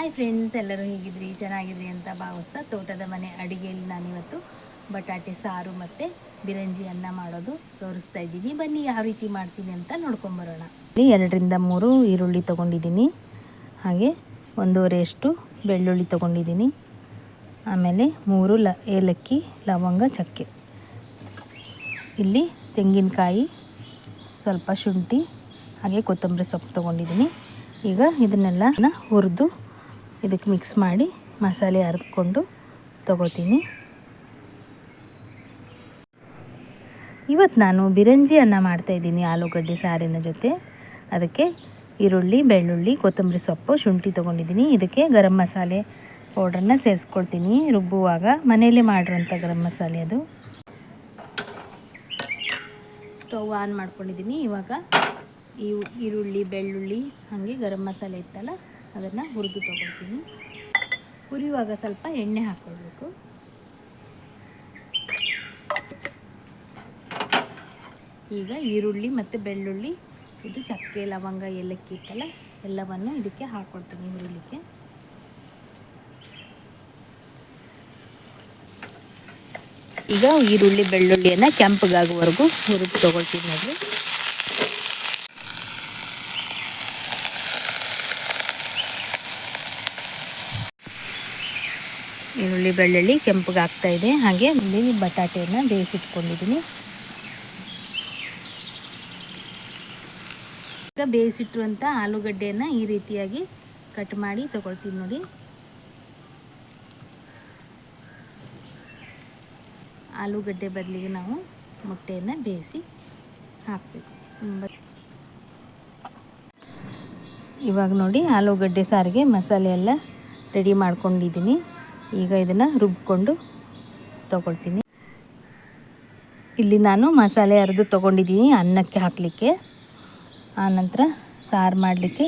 Hi friends ಎಲ್ಲರೂ ಹೇಗಿದ್ರಿ? ಚೆನ್ನಾಗಿದ್ರಿ ಅಂತ ಭಾವಿಸ್ತಾ ತೋಟದ ಮನೆ ಅಡುಗೆಯಲ್ಲಿ ನಾನಿವತ್ತು ಬಟಾಟೆ, ಸಾರು ಮತ್ತು ಬಿರಂಜಿ ಅನ್ನ ಮಾಡೋದು ತೋರಿಸ್ತಾ ಇದ್ದೀನಿ. ಬನ್ನಿ ಯಾವ ರೀತಿ ಮಾಡ್ತೀನಿ ಅಂತ ನೋಡ್ಕೊಂಬರೋಣ. ಎರಡರಿಂದ ಮೂರು ಈರುಳ್ಳಿ ತೊಗೊಂಡಿದ್ದೀನಿ. ಹಾಗೆ ಒಂದೂವರೆಯಷ್ಟು ಬೆಳ್ಳುಳ್ಳಿ ತೊಗೊಂಡಿದ್ದೀನಿ. ಆಮೇಲೆ ಮೂರು ಲ, ಏಲಕ್ಕಿ, ಲವಂಗ, ಚಕ್ಕೆ. ಇಲ್ಲಿ ತೆಂಗಿನಕಾಯಿ, ಸ್ವಲ್ಪ ಶುಂಠಿ, ಹಾಗೆ ಕೊತ್ತಂಬರಿ ಸೊಪ್ಪು ತೊಗೊಂಡಿದ್ದೀನಿ. ಈಗ ಇದನ್ನೆಲ್ಲ ಹುರಿದು ಇದಕ್ಕೆ ಮಿಕ್ಸ್ ಮಾಡಿ ಮಸಾಲೆ ಅರೆದುಕೊಂಡು ತಗೋತೀನಿ. ಇವತ್ತು ನಾನು ಬಿರಂಜಿ ಅನ್ನ ಮಾಡ್ತಾಯಿದ್ದೀನಿ ಆಲೂಗಡ್ಡೆ ಸಾರಿನ ಜೊತೆ. ಅದಕ್ಕೆ ಈರುಳ್ಳಿ, ಬೆಳ್ಳುಳ್ಳಿ, ಕೊತ್ತಂಬರಿ ಸೊಪ್ಪು, ಶುಂಠಿ ತೊಗೊಂಡಿದ್ದೀನಿ. ಇದಕ್ಕೆ ಗರಂ ಮಸಾಲೆ ಪೌಡ್ರನ್ನ ಸೇರಿಸ್ಕೊಳ್ತೀನಿ ರುಬ್ಬುವಾಗ ಮನೆಯಲ್ಲೇ ಮಾಡಿರೋಂಥ ಗರಂ ಮಸಾಲೆ ಅದು. ಸ್ಟವ್ ಆನ್ ಮಾಡ್ಕೊಂಡಿದ್ದೀನಿ. ಇವಾಗ ಈರುಳ್ಳಿ, ಬೆಳ್ಳುಳ್ಳಿ ಹಾಗೆ ಗರಂ ಮಸಾಲೆ ಇತ್ತಲ್ಲ? ಅದನ್ನು ಹುರಿದು ತೊಗೊಳ್ತೀನಿ. ಹುರಿಯುವಾಗ ಸ್ವಲ್ಪ ಎಣ್ಣೆ ಹಾಕ್ಕೊಳ್ಬೇಕು ಈಗ ಈರುಳ್ಳಿ ಮತ್ತು ಬೆಳ್ಳುಳ್ಳಿ, ಇದು ಚಕ್ಕೆ, ಲವಂಗ, ಏಲಕ್ಕಿ ಇಟ್ಟಲ್ಲ, ಎಲ್ಲವನ್ನು ಇದಕ್ಕೆ ಹಾಕ್ಕೊಡ್ತೀನಿ ಹುರಿಲಿಕ್ಕೆ. ಈಗ ಈರುಳ್ಳಿ, ಬೆಳ್ಳುಳ್ಳಿಯನ್ನು ಕೆಂಪಗಾಗುವವರೆಗೂ ಹುರಿದು ತೊಗೊಳ್ತೀನಿ. ನೋಡಿ ಈರುಳ್ಳಿ ಬೆಳ್ಳುಳ್ಳಿ ಕೆಂಪಗೆ ಆಗ್ತಾ ಇದೆ. ಹಾಗೆ ಇಲ್ಲಿ ಬಟಾಟೆಯನ್ನು ಬೇಯಿಸಿಟ್ಕೊಂಡಿದ್ದೀನಿ. ಈಗ ಬೇಯಿಸಿಟ್ಟಿರುವಂಥ ಆಲೂಗಡ್ಡೆಯನ್ನು ಈ ರೀತಿಯಾಗಿ ಕಟ್ ಮಾಡಿ ತಗೊಳ್ತೀನಿ ನೋಡಿ. ಆಲೂಗಡ್ಡೆ ಬದಲಿಗೆ ನಾವು ಮೊಟ್ಟೆಯನ್ನು ಬೇಯಿಸಿ ಹಾಕಬೇಕು. ಇವಾಗ ನೋಡಿ ಆಲೂಗಡ್ಡೆ ಸಾರಿಗೆ ಮಸಾಲೆ ಎಲ್ಲ ರೆಡಿ ಮಾಡ್ಕೊಂಡಿದ್ದೀನಿ. ಈಗ ಇದನ್ನು ರುಬ್ಕೊಂಡು ತಗೊಳ್ತೀನಿ. ಇಲ್ಲಿ ನಾನು ಮಸಾಲೆ ಅರೆದು ತೊಗೊಂಡಿದ್ದೀನಿ ಅನ್ನಕ್ಕೆ ಹಾಕಲಿಕ್ಕೆ. ಆನಂತರ ಸಾರು ಮಾಡಲಿಕ್ಕೆ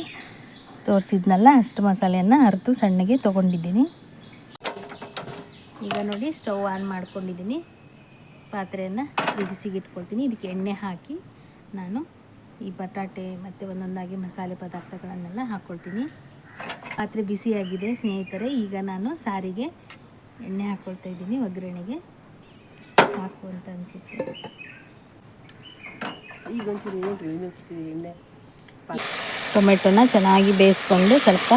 ತೋರಿಸಿದ್ನಲ್ಲ, ಅಷ್ಟು ಮಸಾಲೆಯನ್ನು ಅರೆದು ಸಣ್ಣಗೆ ತೊಗೊಂಡಿದ್ದೀನಿ. ಈಗ ನೋಡಿ ಸ್ಟವ್ ಆನ್ ಮಾಡ್ಕೊಂಡಿದ್ದೀನಿ ಪಾತ್ರೆಯನ್ನು ಬಿಸಿಗೆ ಇಟ್ಕೊಳ್ತೀನಿ. ಇದಕ್ಕೆ ಎಣ್ಣೆ ಹಾಕಿ ನಾನು ಈ ಬಟಾಟೆ ಮತ್ತು ಒಂದೊಂದಾಗಿ ಮಸಾಲೆ ಪದಾರ್ಥಗಳನ್ನೆಲ್ಲ ಹಾಕ್ಕೊಳ್ತೀನಿ ಪಾತ್ರೆ ಬಿಸಿಯಾಗಿದೆ ಸ್ನೇಹಿತರೆ ಈಗ ನಾನು ಸಾರಿಗೆ ಎಣ್ಣೆ ಹಾಕ್ಕೊಳ್ತಾ ಇದ್ದೀನಿ ಒಗ್ಗರಣೆಗೆ. ಸಾಕು ಅಂತ ಅನಿಸುತ್ತೆ. ಈಗ ಒಂಚೂರು ಎಣ್ಣೆ ಟೊಮೆಟೊನ ಚೆನ್ನಾಗಿ ಬೇಯಿಸ್ಕೊಂಡು ಸ್ವಲ್ಪ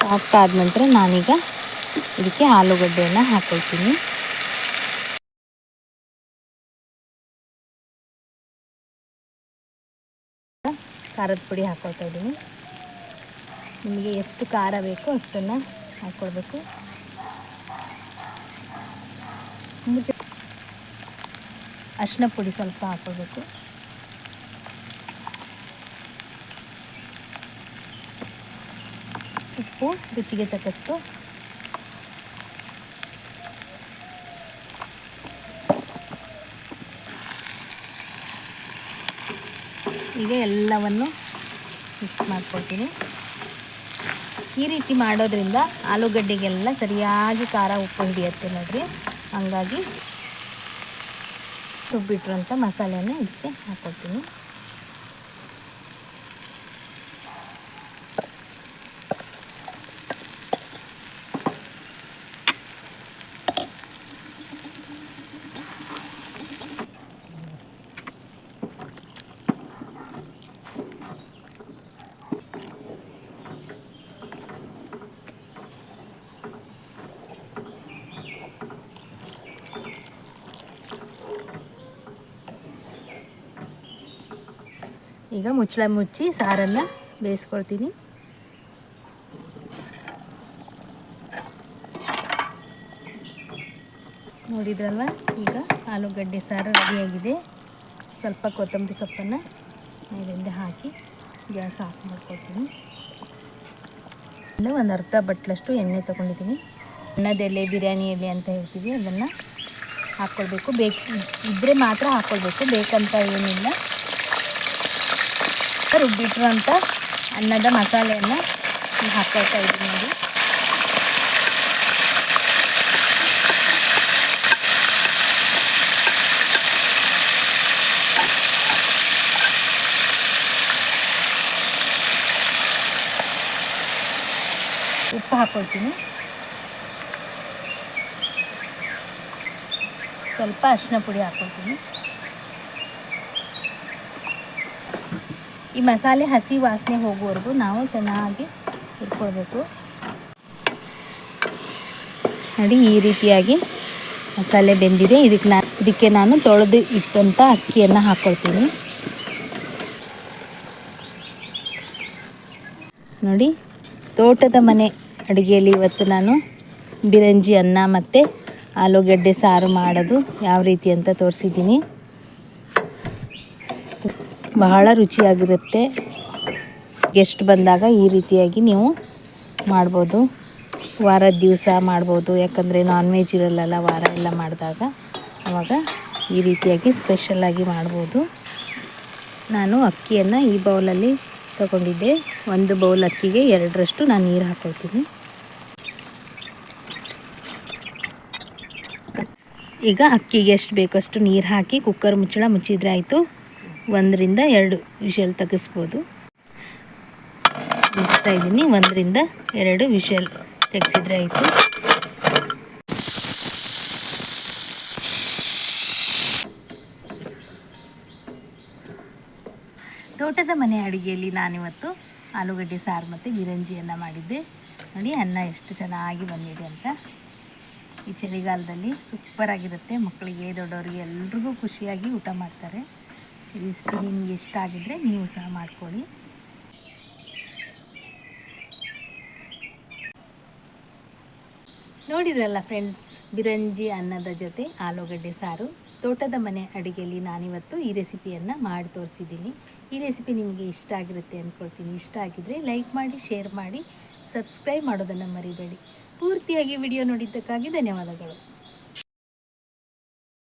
ಸಾಫ್ಟ್ ನಂತರ ನಾನೀಗ ಇದಕ್ಕೆ ಆಲೂಗಡ್ಡೆಯನ್ನು ಹಾಕೊಳ್ತೀನಿ. ಖಾರದ ಪುಡಿ ಹಾಕೊಳ್ತಾ ಇದ್ದೀನಿ. ನಿಮಗೆ ಎಷ್ಟು ಖಾರ ಬೇಕೋ ಅಷ್ಟನ್ನು ಹಾಕ್ಕೊಳ್ಬೇಕು. ಅರಿಶಿನ ಪುಡಿ ಸ್ವಲ್ಪ ಹಾಕ್ಕೊಳ್ಬೇಕು. ಉಪ್ಪು ರುಚಿಗೆ ತಕ್ಕಷ್ಟು. ಈಗ ಎಲ್ಲವನ್ನು ಮಿಕ್ಸ್ ಮಾಡ್ಕೊಳ್ತೀನಿ. ಈ ರೀತಿ ಮಾಡೋದ್ರಿಂದ ಆಲೂಗಡ್ಡೆಗೆಲ್ಲ ಸರಿಯಾಗಿ ಖಾರ ಉಪ್ಪು ಹಿಡಿಯುತ್ತೆ ನೋಡ್ರಿ. ಹಂಗಾಗಿ ರುಬ್ಬಿಟ್ರಂಥ ಮಸಾಲೆನ ಇದಕ್ಕೆ ಹಾಕ್ಕೊಳ್ತೀನಿ ಈಗ ಮುಚ್ಚಳ ಮುಚ್ಚಿ ಸಾರನ್ನು ಬೇಯಿಸ್ಕೊಳ್ತೀನಿ. ನೋಡಿದ್ರಲ್ವ? ಈಗ ಆಲೂಗಡ್ಡೆ ಸಾರು ರೆಡಿಯಾಗಿದೆ. ಸ್ವಲ್ಪ ಕೊತ್ತಂಬರಿ ಸೊಪ್ಪನ್ನು ಮೇಲಿಂದ ಹಾಕಿ ಗ್ಯಾಸ್ ಆಫ್ ಮಾಡ್ಕೊಳ್ತೀನಿ. ಒಂದು ಅರ್ಧ ಬಟ್ಲಷ್ಟು ಎಣ್ಣೆ ತೊಗೊಂಡಿದ್ದೀನಿ. ಅನ್ನದೆಲೆ, ಬಿರಿಯಾನಿ ಎಲೆ ಅಂತ ಹೇಳ್ತೀವಿ, ಅದನ್ನು ಹಾಕ್ಕೊಳ್ಬೇಕು. ಬೇಕು ಇದ್ದರೆ ಮಾತ್ರ ಹಾಕ್ಕೊಳ್ಬೇಕು, ಬೇಕಂತ ಏನಿಲ್ಲ. ರುಬ್ಬಿಟ್ಟಿರುವಂಥ ಅನ್ನದ ಮಸಾಲೆಯನ್ನು ಹಾಕೋತಾ ಇದ್ದೀನಿ ನೋಡಿ. ಉಪ್ಪು ಹಾಕ್ಕೊಳ್ತೀನಿ. ಸ್ವಲ್ಪ ಅರಿಶಿನ ಪುಡಿ ಹಾಕ್ಕೊಳ್ತೀನಿ. ಈ ಮಸಾಲೆ ಹಸಿ ವಾಸನೆ ಹೋಗುವವರೆಗೂ ನಾವು ಚೆನ್ನಾಗಿ ಹುರ್ಕೊಳ್ಬೇಕು. ನೋಡಿ, ಈ ರೀತಿಯಾಗಿ ಮಸಾಲೆ ಬೆಂದಿದೆ. ಇದಕ್ಕೆ ನಾ, ಇದಕ್ಕೆ ನಾನು ತೊಳೆದು ಇಟ್ಟಂಥ ಅಕ್ಕಿಯನ್ನು ಹಾಕ್ಕೊಳ್ತೀನಿ ನೋಡಿ, ತೋಟದ ಮನೆ ಅಡುಗೆಯಲ್ಲಿ ಇವತ್ತು ನಾನು ಬಿರಂಜಿ ಅನ್ನ ಮತ್ತು ಆಲೂಗಡ್ಡೆ ಸಾರು ಮಾಡೋದು ಯಾವ ರೀತಿ ಅಂತ ತೋರಿಸಿದ್ದೀನಿ. ಬಹಳ ರುಚಿಯಾಗಿರುತ್ತೆ. ಗೆಸ್ಟ್ ಬಂದಾಗ ಈ ರೀತಿಯಾಗಿ ನೀವು ಮಾಡ್ಬೋದು. ವಾರದ ದಿವಸ ಮಾಡ್ಬೋದು. ಯಾಕಂದರೆ ನಾನ್ ವೆಜ್ ಇರಲ್ಲಲ್ಲ, ವಾರ ಎಲ್ಲ ಮಾಡಿದಾಗ. ಆವಾಗ ಈ ರೀತಿಯಾಗಿ ಸ್ಪೆಷಲಾಗಿ ಮಾಡ್ಬೋದು. ನಾನು ಅಕ್ಕಿಯನ್ನು ಈ ಬೌಲಲ್ಲಿ ತಗೊಂಡಿದ್ದೆ. ಒಂದು ಬೌಲ್ ಅಕ್ಕಿಗೆ ಎರಡರಷ್ಟು ನಾನು ನೀರು ಹಾಕೊಳ್ತೀನಿ. ಈಗ ಅಕ್ಕಿಗೆ ಎಷ್ಟು ಬೇಕಷ್ಟು ನೀರು ಹಾಕಿ ಕುಕ್ಕರ್ ಮುಚ್ಚಳ ಮುಚ್ಚಿದ್ರೆ ಆಯಿತು. ಒಂದರಿಂದ ಎರಡು ವಿಷಲ್ ತೆಗೆಸ್ಬೋದು. ಮುಗಿಸ್ತಾ ಇದ್ದೀನಿ. ಒಂದರಿಂದ ಎರಡು ವಿಷಲ್ ತೆಗೆಸಿದ್ರೆ ಆಯಿತು. ತೋಟದ ಮನೆ ಅಡುಗೆಯಲ್ಲಿ ನಾನಿವತ್ತು ಆಲೂಗಡ್ಡೆ, ಸಾರು ಮತ್ತು ಬಿರಂಜಿಯನ್ನು ಮಾಡಿದ್ದೆ. ನೋಡಿ, ಅನ್ನ ಎಷ್ಟು ಚೆನ್ನಾಗಿ ಬಂದಿದೆ ಅಂತ. ಈ ಚಳಿಗಾಲದಲ್ಲಿ ಸೂಪರಾಗಿರುತ್ತೆ. ಮಕ್ಕಳಿಗೆ, ದೊಡ್ಡವರಿಗೆ ಎಲ್ರಿಗೂ ಖುಷಿಯಾಗಿ ಊಟ ಮಾಡ್ತಾರೆ. ರೆಸಿಪಿ ನಿಮ್ಗೆ ಇಷ್ಟ ಆಗಿದ್ದರೆ ನೀವು ಸಹ ಮಾಡ್ಕೊಳ್ಳಿ. ನೋಡಿದ್ರಲ್ಲ ಫ್ರೆಂಡ್ಸ್ ಬಿರಂಜಿ ಅನ್ನದ ಜೊತೆ ಆಲೂಗಡ್ಡೆ ಸಾರು. ತೋಟದ ಮನೆ ಅಡುಗೆಯಲ್ಲಿ ನಾನಿವತ್ತು ಈ ರೆಸಿಪಿಯನ್ನು ಮಾಡಿ ತೋರಿಸಿದ್ದೀನಿ. ಈ ರೆಸಿಪಿ ನಿಮಗೆ ಇಷ್ಟ ಆಗಿರುತ್ತೆ ಅಂದ್ಕೊಳ್ತೀನಿ ಇಷ್ಟ ಆಗಿದ್ದರೆ ಲೈಕ್ ಮಾಡಿ ಶೇರ್ ಮಾಡಿ ಸಬ್ಸ್ಕ್ರೈಬ್ ಮಾಡೋದನ್ನು ಮರಿಬೇಡಿ. ಪೂರ್ತಿಯಾಗಿ ವಿಡಿಯೋ ನೋಡಿದ್ದಕ್ಕಾಗಿ ಧನ್ಯವಾದಗಳು.